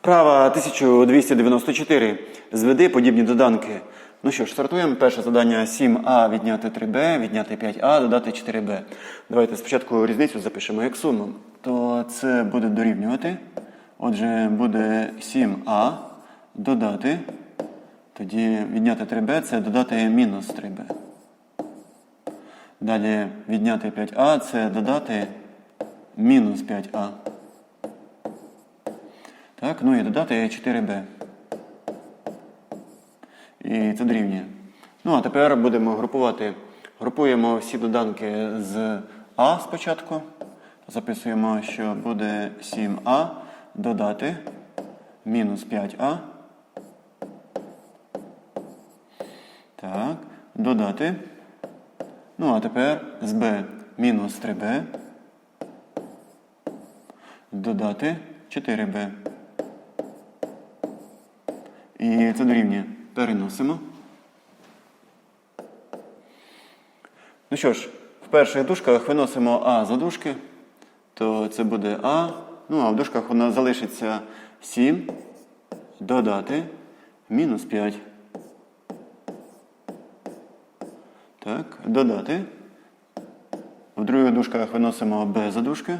Вправа 1294. Зведи подібні доданки. Ну що ж, стартуємо. Перше завдання 7а відняти 3b, відняти 5а, додати 4b. Давайте спочатку різницю запишемо як суму. То це буде дорівнювати. Отже, буде 7а додати. Тоді відняти 3b це додати мінус 3b. Далі відняти 5а це додати мінус 5а. Так, ну і додати 4b. І це дорівнює. Ну, а тепер будемо групувати. Групуємо всі доданки з А спочатку. Записуємо, що буде 7а додати мінус 5а. Так, додати. Ну, а тепер з b мінус 3b. Додати 4b. І це дорівнює. Переносимо. Ну що ж, в перших дужках виносимо А за дужки, то це буде А. Ну, а в дужках у нас залишиться 7, додати, мінус 5. Так, додати. В других дужках виносимо Б за дужки.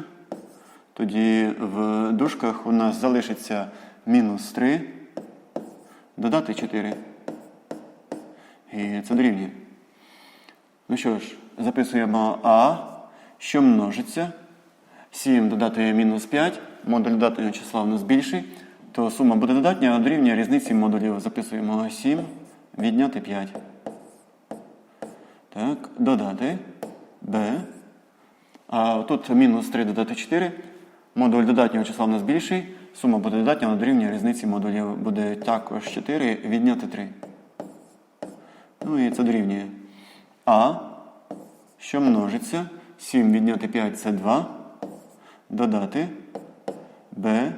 Тоді в дужках у нас залишиться мінус 3, додати 4. І це дорівнює. Ну що ж, записуємо А, що множиться. 7 додати мінус 5, модуль додатнього числа у нас більший, то сума буде додатня, а дорівнює різниці модулів. Записуємо 7, відняти 5. Так, додати b. А тут мінус 3 додати 4. Модуль додатнього числа у нас більший. Сума буде додатня, але дорівнює різниці модулів буде також 4 відняти 3. Ну і це дорівнює. А, що множиться. 7 відняти 5 це 2. Додати b,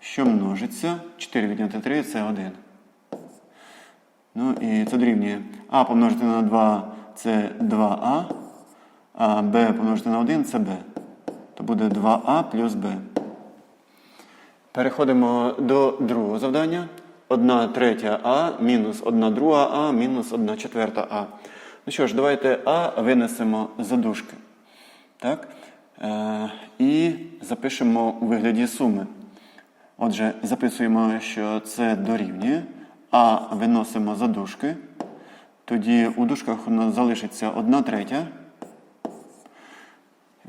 що множиться. 4 відняти 3 це 1. Ну і це дорівнює. А помножити на 2 це 2а, а b помножити на 1 це b. То буде 2а плюс b. Переходимо до другого завдання. 1 третя А мінус 1 друга А мінус 1 четверта А. Ну що ж, давайте А винесемо за дужки. Так? Е, і запишемо у вигляді суми. Отже, записуємо, що це дорівнює. А виносимо за дужки. Тоді у дужках у нас залишиться 1 третя.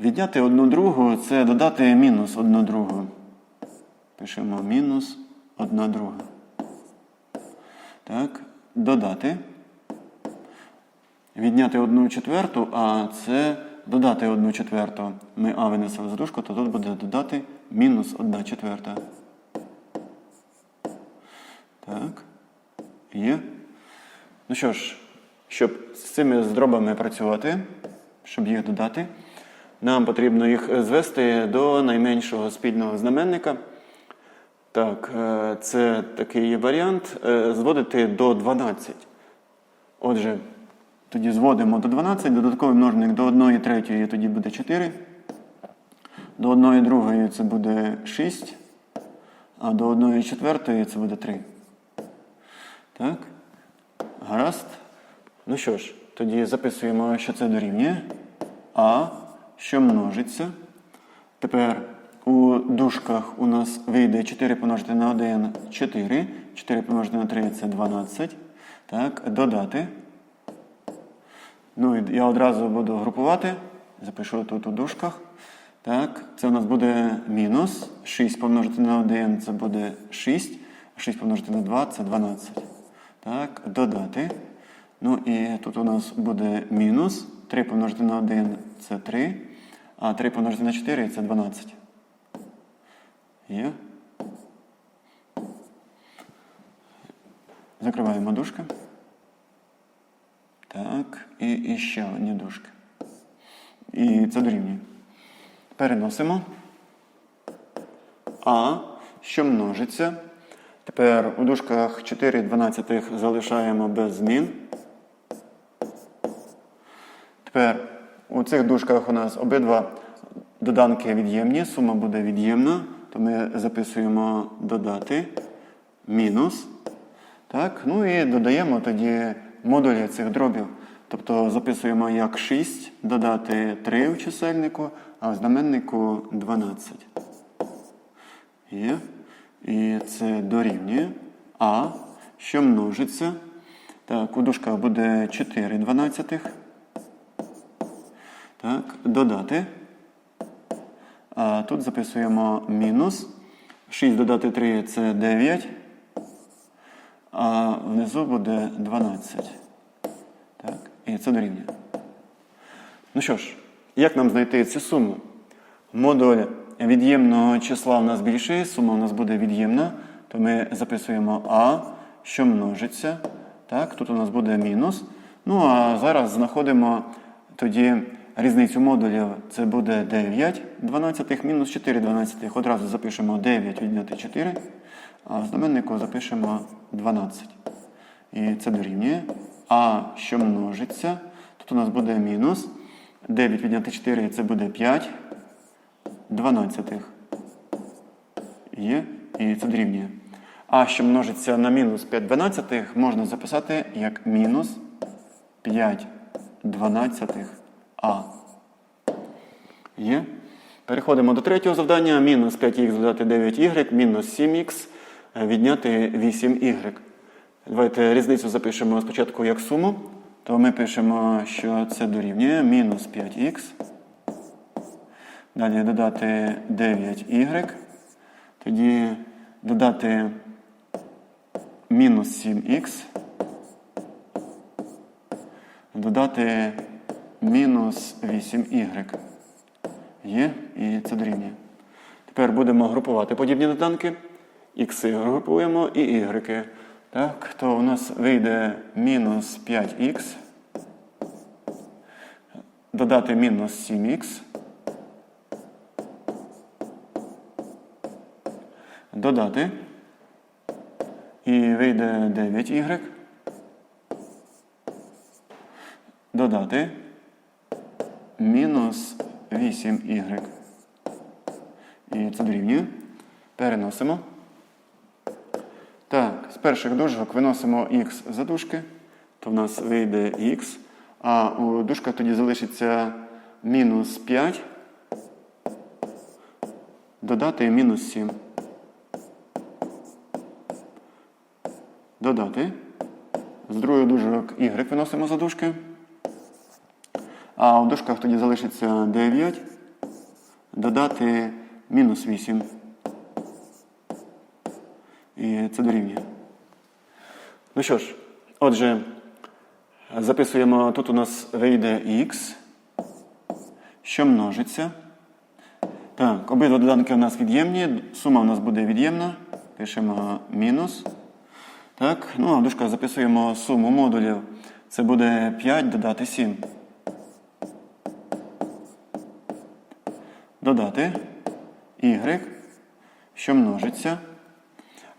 Відняти одну другу це додати мінус одну другу. Пишемо мінус 1 друга. Так, додати. Відняти одну четверту, а це додати одну четверту. Ми А винесли за то тут буде додати мінус 1 четверта. Так. Є. Ну що ж, щоб з цими здробами працювати, щоб їх додати, нам потрібно їх звести до найменшого спільного знаменника. Так, е, це такий варіант е, зводити до 12. Отже, тоді зводимо до 12, додатковий множник до 1 третьої тоді буде 4. До 1 другої це буде 6, а до 1 четвертої це буде 3. Так. Гаразд. Ну що ж, тоді записуємо, що це дорівнює. А, що множиться. Тепер у дужках у нас вийде 4 помножити на 1 4. 4 помножити на 3 це 12. Так, додати. Ну, і я одразу буду групувати. Запишу тут у дужках. Так, це у нас буде мінус. 6 помножити на 1 це буде 6. 6 помножити на 2 це 12. Так, додати. Ну і тут у нас буде мінус. 3 помножити на 1 це 3. А 3 помножити на 4 це 12. Є. Закриваємо дужки. Так, і, і ще одні дужки. І це дорівнює. Переносимо. А, що множиться. Тепер у дужках 4 дванадцятих залишаємо без змін. Тепер у цих дужках у нас обидва доданки від'ємні, сума буде від'ємна. То ми записуємо додати мінус. Так, ну і додаємо тоді модулі цих дробів. Тобто записуємо як 6, додати 3 в чисельнику, а в знаменнику 12. Є. І це дорівнює А, що множиться. Так, у дужках буде 4 дванадцятих. Так, додати. Тут записуємо мінус. 6 додати 3 це 9. А внизу буде 12. Так, і це дорівнює. Ну що ж, як нам знайти цю суму? Модуль від'ємного числа в нас більший, сума у нас буде від'ємна, то ми записуємо А, що множиться. Так, тут у нас буде мінус. Ну а зараз знаходимо тоді різницю модулів. Це буде 9 12 мінус 4 12. Одразу запишемо 9 відняти 4, а в знаменнику запишемо 12. І це дорівнює. А що множиться, тут у нас буде мінус. 9 відняти 4 це буде 5 дванадцятих. Є, і це дорівнює. А що множиться на мінус 5 дванадцятих, можна записати як мінус 5 дванадцятих А. Є. Переходимо до третього завдання. Мінус 5х додати 9y, мінус 7х відняти 8y. Давайте різницю запишемо спочатку як суму. То ми пишемо, що це дорівнює мінус 5х. Далі додати 9y. Тоді додати мінус 7х. Додати мінус 8y. Є, і це дорівнює. Тепер будемо групувати подібні доданки. Ікси групуємо і ігреки. Так, то у нас вийде мінус 5х. Додати мінус 7х. Додати. І вийде 9y. Додати. Мінус 8y. І це дорівнює. Переносимо. Так, з перших дужок виносимо х за дужки, то в нас вийде х. А у дужках тоді залишиться мінус 5. Додати мінус 7. Додати. З другої дужок y виносимо за дужки. А в дужках тоді залишиться 9. Додати мінус 8. І це дорівнює. Ну що ж, отже, записуємо, тут у нас вийде х, що множиться. Так, обидва доданки у нас від'ємні, сума у нас буде від'ємна. Пишемо мінус. Так, ну а в дужках записуємо суму модулів. Це буде 5 додати 7. Додати y, що множиться.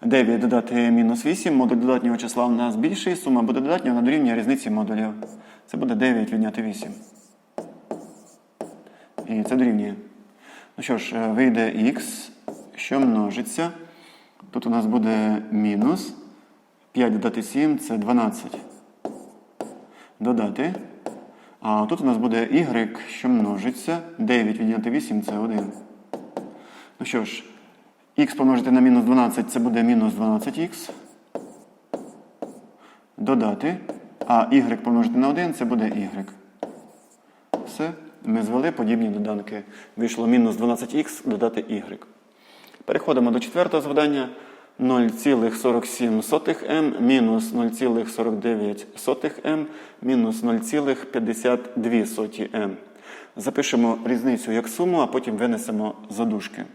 9 додати мінус 8, модуль додатнього числа у нас більший, сума буде додатня, вона дорівнює різниці модулів. Це буде 9 відняти 8. І це дорівнює. Ну що ж, вийде х, що множиться. Тут у нас буде мінус. 5 додати 7 це 12. Додати. А тут у нас буде y, що множиться. 9 відняти 8 це 1. Ну що ж, х помножити на мінус 12 це буде мінус 12х. Додати. А y помножити на 1 це буде y. Все. Ми звели подібні доданки. Вийшло мінус 12х додати y. Переходимо до четвертого завдання. 0,47m мінус 0,49m мінус 0,52m. Запишемо різницю як суму, а потім винесемо задушки.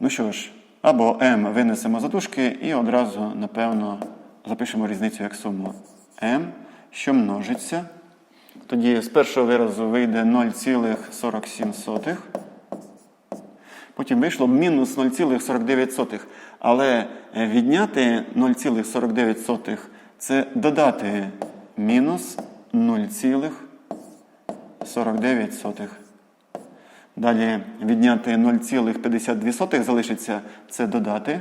Ну що ж, або m винесемо задушки і одразу, напевно, запишемо різницю як суму. m, що множиться. Тоді з першого виразу вийде 0,47. Потім вийшло мінус 0,49. Але відняти 0,49 це додати мінус 0,49. Далі відняти 0,52 залишиться це додати.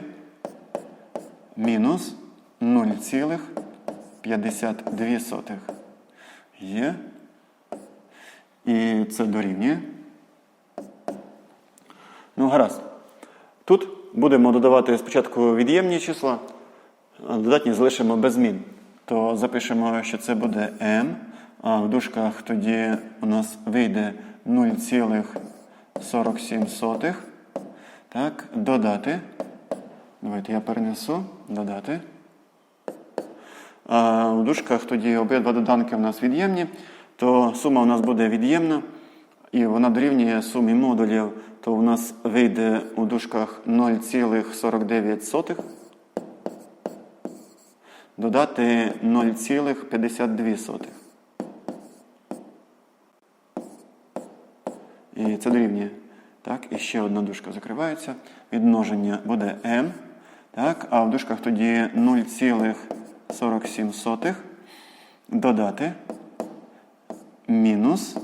Мінус 0,52. Є. І це дорівнює. Ну, гаразд. Тут будемо додавати спочатку від'ємні числа, додатні залишимо без змін. То запишемо, що це буде m, а в дужках тоді у нас вийде 0,47. Так, додати. Давайте я перенесу. Додати. А в дужках тоді обидва доданки у нас від'ємні, то сума у нас буде від'ємна, і вона дорівнює сумі модулів, то у нас вийде у дужках 0,49. Додати 0,52. І це дорівнює. Так, і ще одна дужка закривається. Відмноження буде m. Так, а в дужках тоді 0,47 додати мінус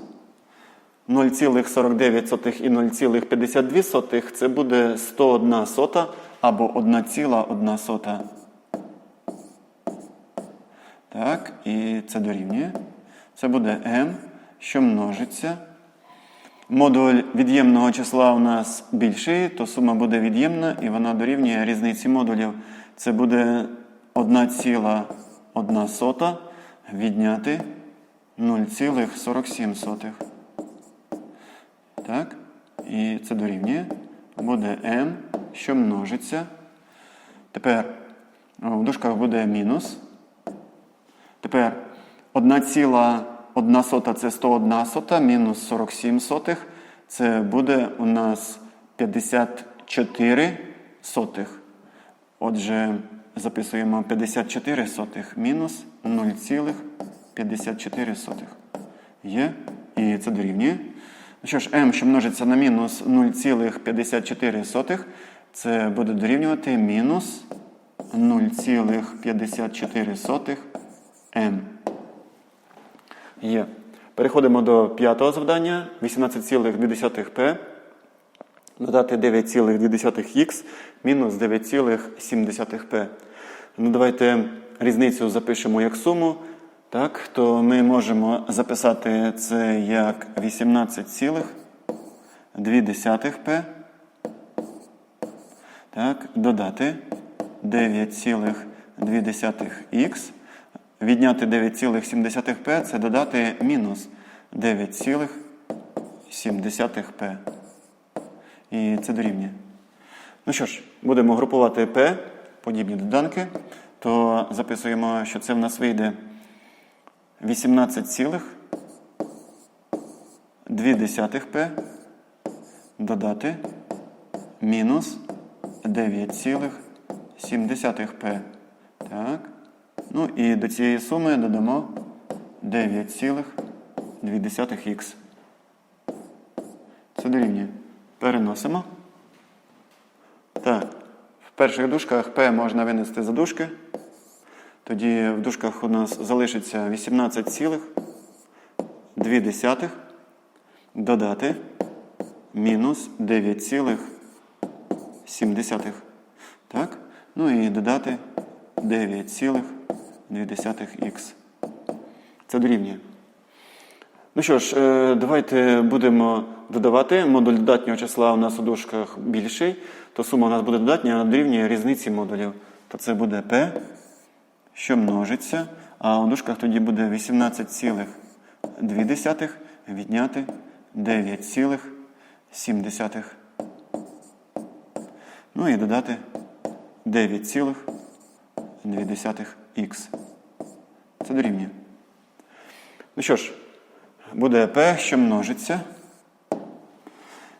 0,49 і 0,52 це буде 101 сота або 1,1 сота. Так, і це дорівнює. Це буде m, що множиться. Модуль від'ємного числа у нас більший, то сума буде від'ємна і вона дорівнює різниці модулів. Це буде 1,1 сота відняти 0,47. Так? І це дорівнює. Буде m, що множиться. Тепер в дужках буде мінус. Тепер 1,1 сота це 101 сота, мінус 47 сотих. Це буде у нас 54 сотих. Отже, записуємо 54 сотих мінус 0,54 сотих. Є. І це дорівнює. Що ж, m, що множиться на мінус 0,54, це буде дорівнювати мінус 0,54 m. Є. Переходимо до п'ятого завдання. 18,2p. Додати 9,2х мінус 9,7p. Ну, Давайте різницю запишемо як суму. Так, то ми можемо записати це як 18,2p. Так, додати 9,2х. Відняти 9,7p це додати мінус 9,7p. І це дорівнює. Ну що ж, будемо групувати p, подібні доданки, то записуємо, що це в нас вийде 18,2p додати мінус 9,7p. Так. Ну і до цієї суми додамо 9,2х. Це дорівнює. Переносимо. Так. В перших дужках P можна винести за дужки. Тоді в дужках у нас залишиться 18,2 додати мінус 9,7. Так? Ну і додати 9,2х. Це дорівнює. Ну що ж, е, давайте будемо додавати. Модуль додатнього числа у нас у дужках більший, то сума у нас буде додатня, вона дорівнює різниці модулів. То це буде P, що множиться. А у дужках тоді буде 18,2 відняти 9,7. Ну і додати 9,2х. Це дорівнює. Ну що ж, буде P, що множиться.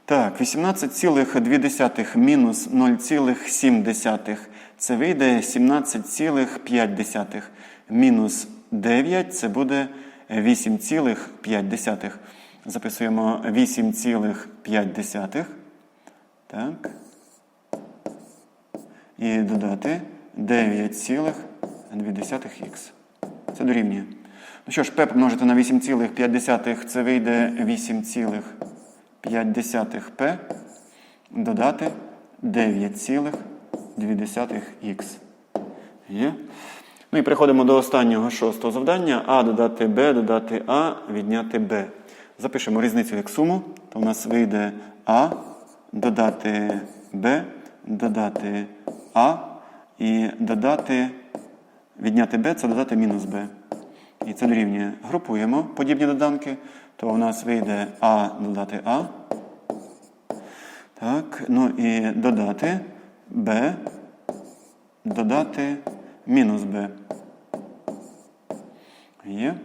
Так, 18,2 мінус 0,7. Це вийде 17,5. Мінус 9 це буде 8,5. Записуємо 8,5. Так. І додати 9,2х. Це дорівнює. Ну що ж, P помножити на 8,5 це вийде 5p додати 9,2х. Є. Ну і переходимо до останнього шостого завдання. А додати Б, додати А, відняти Б. Запишемо різницю як суму. То в нас вийде А, додати Б, додати А і додати, відняти Б це додати мінус Б. І це дорівнює. Групуємо подібні доданки. То у нас вийде А додати А. Так, ну і додати Б, додати мінус b. Є.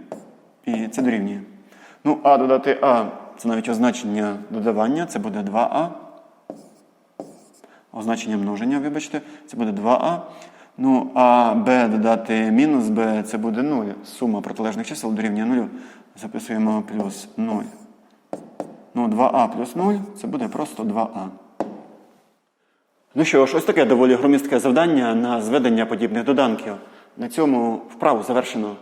І це дорівнює. Ну, а додати А це навіть означення додавання, це буде 2а. Означення множення, вибачте, це буде 2а. Ну, а b додати мінус b це буде 0. Сума протилежних чисел дорівнює 0. Записуємо плюс 0. Ну, 2а плюс 0 це буде просто 2а. Ну що ж, ось таке доволі громістке завдання на зведення подібних доданків. На цьому вправу завершено.